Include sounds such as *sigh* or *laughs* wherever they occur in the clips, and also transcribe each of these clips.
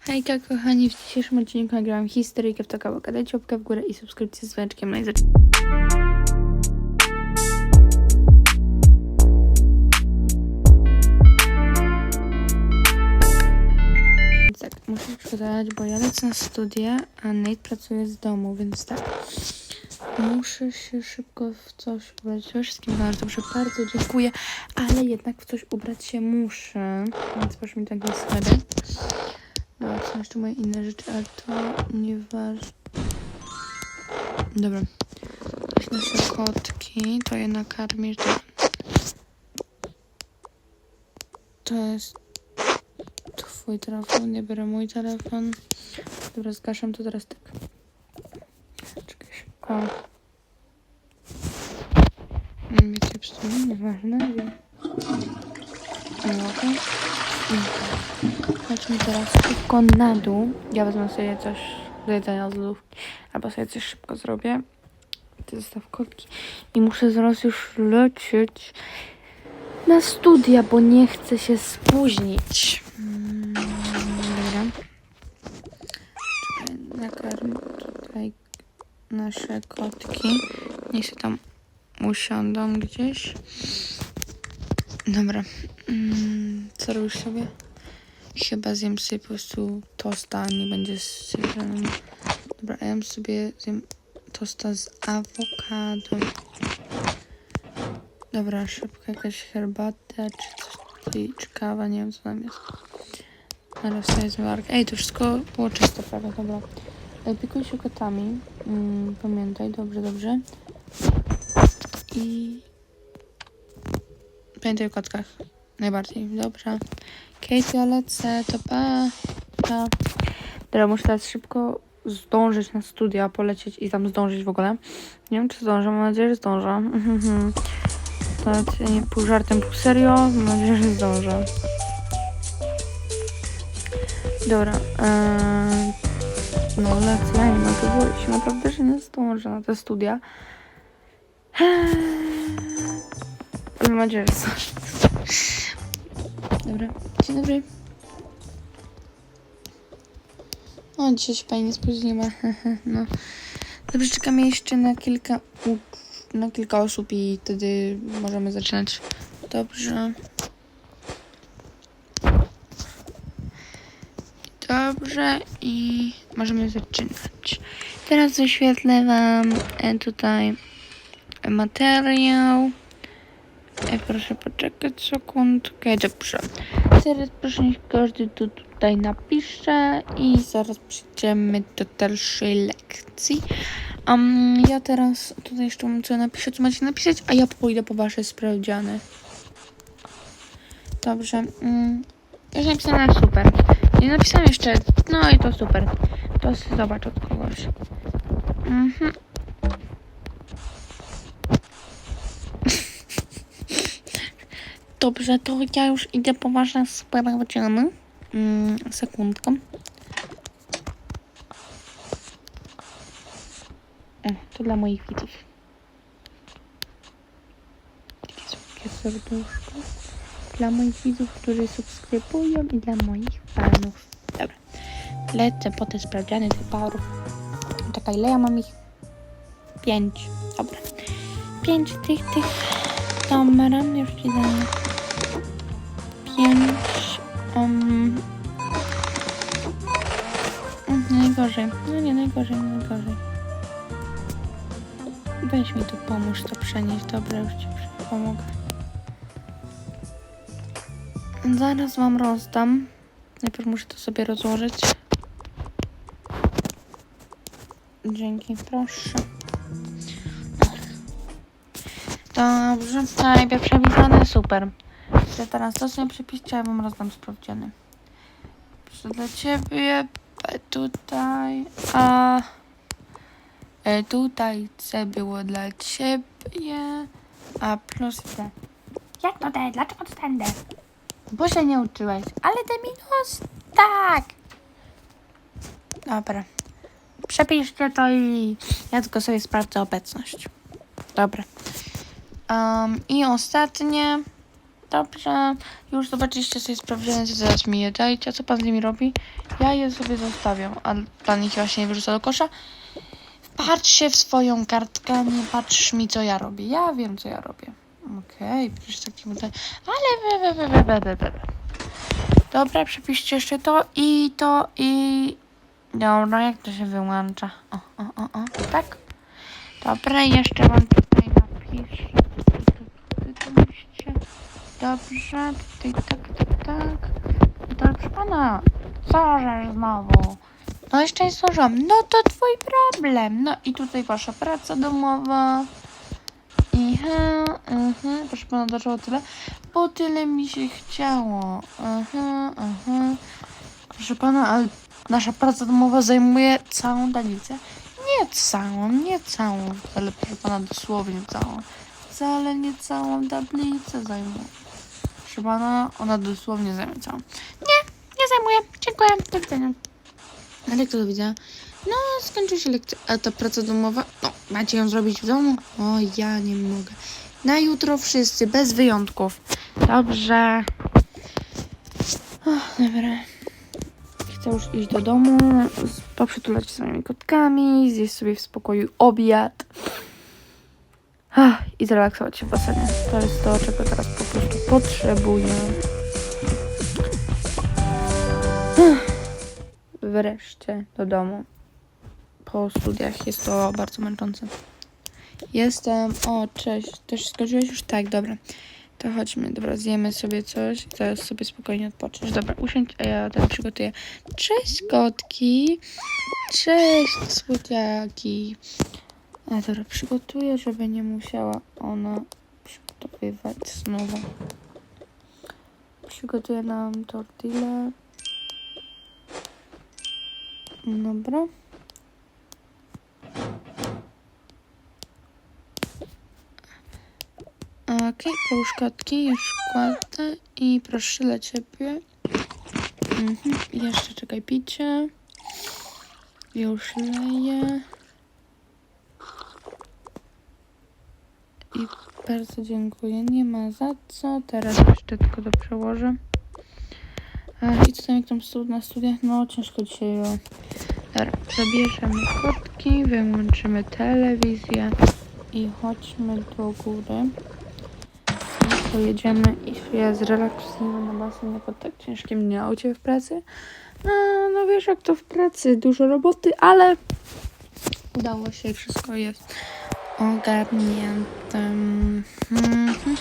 Hejka kochani, w dzisiejszym odcinku nagrałam historyjkę w Tokałoka. Dajcie łapkę w górę i subskrypcję z dzwoneczkiem. No i. Tak, muszę przygotować, bo ja lecę na studia, a Nate pracuje z domu, więc tak. Muszę się szybko w coś ubrać. Wszystkim bardzo dobrze, bardzo dziękuję, ale jednak w coś ubrać się muszę. Więc proszę mi tak nie. No, są jeszcze moje inne rzeczy, ale to nieważne. Dobra. To nasze kotki, to je nakarmisz. To jest twój telefon, nie biorę mój telefon. Dobra, zgaszam to teraz tak. Czekaj szybko. Wiecie, przy tym nieważne. Wiem. Mogę. Chodźmy teraz szybko na dół. Ja wezmę sobie coś do jedzenia z lodówki. Albo sobie coś szybko zrobię. Ty zostaw kotki. I muszę zaraz już lecieć na studia, bo nie chcę się spóźnić. Mm, Dobra. Czekaj, tutaj nasze kotki. Niech się tam usiądą gdzieś. Dobra. Mm, co robisz sobie? Chyba zjem sobie po prostu tosta, nie będzie z cytryną. Dobra, ja sobie zjem tosta z awokado. Dobra, szybko jakaś herbata, czy coś, czy- kawa, nie wiem co tam jest. Teraz sobie zmarkę. Ej, to wszystko było czyste, prawda? Dobra. Ej, Piekuj się kotami. Mm, pamiętaj, dobrze, dobrze. I... Pamiętaj o kotkach. Najbardziej, dobrze. Kate, ja lecę, to pa. pa. Dobra, muszę teraz szybko zdążyć na studia, polecieć i tam zdążyć w ogóle. Nie wiem, czy zdążę, mam nadzieję, że zdążę. *laughs* Nawet pół żartem, pół serio. Mam nadzieję, że zdążę. Dobra. Eee, no lecę, ja nie mogę naprawdę, że nie zdążę na te studia. Eee, Mam nadzieję, że zdążę. Dobra, dzień dobry. O, dzisiaj się pani nie spóźniła. *laughs* no. Dobrze, czekamy jeszcze na kilka, na kilka osób i wtedy możemy zaczynać. Dobrze. Dobrze i możemy zaczynać. Teraz wyświetlę Wam e, tutaj materiał. E, proszę poczekać sekundkę. Dobrze. Teraz proszę niech każdy tu tutaj napisze i zaraz przejdziemy do dalszej lekcji. Um, ja teraz tutaj jeszcze mam co co macie napisać, a ja pójdę po wasze sprawdziany. Dobrze. Mm, już napisane super. Nie napisałem jeszcze, no i to super. To zobacz od kogoś. Mhm. Dobrze, to ja już idę po wasze sprawdziany. Mm, sekundkę. To dla moich widzów. Takie serduszko. Dla moich widzów, którzy subskrybują i dla moich fanów. Dobra. Lecę po te sprawdziany tych parów. Czekaj, ile ja mam ich? Pięć. Dobra. Pięć tych, tych. Dobra, już ci. Pięć. Um, najgorzej. No nie, najgorzej, najgorzej. Weź mi tu pomóż to przenieść. Dobra, już ci pomogę. Zaraz wam rozdam. Najpierw muszę to sobie rozłożyć. Dzięki, proszę. Dobrze, najpierw przepisane, super. To teraz to sobie przepiszcie, ja wam rozdam sprawdziany. Proszę dla ciebie, tutaj, a e, tutaj C było dla ciebie, a plus D. Jak to D? Dlaczego to ten D? Bo się nie uczyłeś. Ale te minus, tak. Dobra. Przepiszcie to i ja tylko sobie sprawdzę obecność. Dobra. Um, I ostatnie. Dobrze, już zobaczyliście sobie sprawdzając, zaraz mi je dajcie. A co pan z nimi robi? Ja je sobie zostawiam, a pan ich właśnie nie wyrzuca do kosza. Patrz się w swoją kartkę, nie patrz mi, co ja robię. Ja wiem, co ja robię. Okej, przecież taki model. Ale we, we, we, we, we, we, we. Dobra, przepiszcie jeszcze to i to i... Dobra, jak to się wyłącza? O, o, o, o, tak? Dobra, jeszcze wam tutaj napiszę. Dobrze, tutaj tak, tak, tak. Proszę pana, co żeś znowu? No jeszcze nie zdążyłam. No to twój problem. No i tutaj wasza praca domowa. I ha, aha, proszę pana, dlaczego tyle? Bo tyle mi się chciało. Aha, aha. Proszę pana, ale nasza praca domowa zajmuje całą tablicę? Nie całą, nie całą, ale proszę pana, dosłownie całą. Wcale nie całą tablicę zajmuje. Proszę pana, ona dosłownie zajmuje całą. Nie, nie zajmuje. Dziękuję. Do widzenia. Ale jak to do widzenia? No, skończy się lekcja. A ta praca domowa? No, macie ją zrobić w domu? O, ja nie mogę. Na jutro wszyscy, bez wyjątków. Dobrze. Dobra. Chcę już iść do domu, poprzytulać się z moimi kotkami, zjeść sobie w spokoju obiad. Ach, I zrelaksować się w basenie. To jest to, czego teraz potrzebuję. Wreszcie do domu. Po studiach jest to bardzo męczące. Jestem. O, cześć. Też skończyłeś już? Tak, dobra. To chodźmy, dobra, zjemy sobie coś i teraz sobie spokojnie odpocząć. Dobra, usiądź, a ja tam przygotuję. Cześć, kotki. Cześć, słodziaki. A dobra, przygotuję, żeby nie musiała ona przygotowywać znowu. Przygotuję nam tortillę. Dobra. Okej, połóż kotki, już kładę i proszę dla ciebie. Mhm. Jeszcze czekaj, picie. Już leję. I bardzo dziękuję. Nie ma za co. Teraz jeszcze tylko to przełożę. I co tam jak tam stud na studiach? No ciężko dzisiaj było. Dobra, zabierzemy kotki, wyłączymy telewizję i chodźmy do góry. Pojedziemy i się zrelaksujemy na basenie po tak ciężkim dniu Ciebie w pracy. A, no wiesz jak to w pracy, dużo roboty, ale udało się, wszystko jest ogarnięte. Mhm.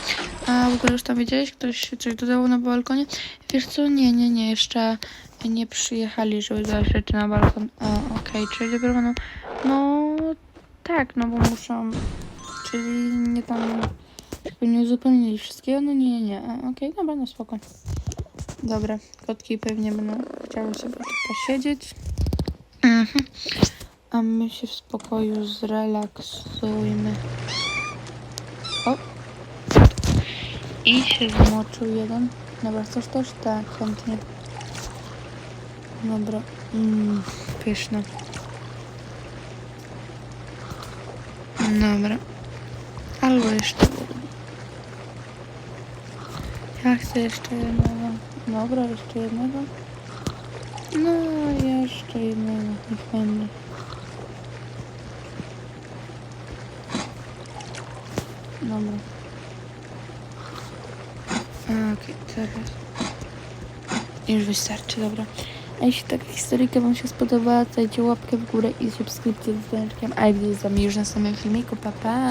A w ogóle już tam widziałeś? Ktoś coś dodało na balkonie? Wiesz co? Nie, nie, nie, jeszcze nie przyjechali, żeby dać rzeczy na balkon. Okej, czyli dopiero będą... No, tak, no bo muszą... Czyli nie tam... Jakby nie uzupełnili wszystkiego? No nie, nie, Okej, dobra, no spoko. Dobra, kotki pewnie będą chciały sobie posiedzieć. Mhm. A my się w spokoju zrelaksujmy. O! I się zmoczył jeden. Dobra, chcesz też? Tak, chętnie. Dobra. Mmm, pyszne. Dobra. Albo jeszcze. Ja chcę jeszcze jednego. Dobra, jeszcze jednego. No, jeszcze jednego. Niech będzie. Dobra. Okej, teraz. Już wystarczy, dobra. A jeśli taka historyjka Wam się spodobała, dajcie łapkę w górę i subskrypcję z dzwoneczkiem. A jak widzę z Wami już na samym filmiku, pa pa!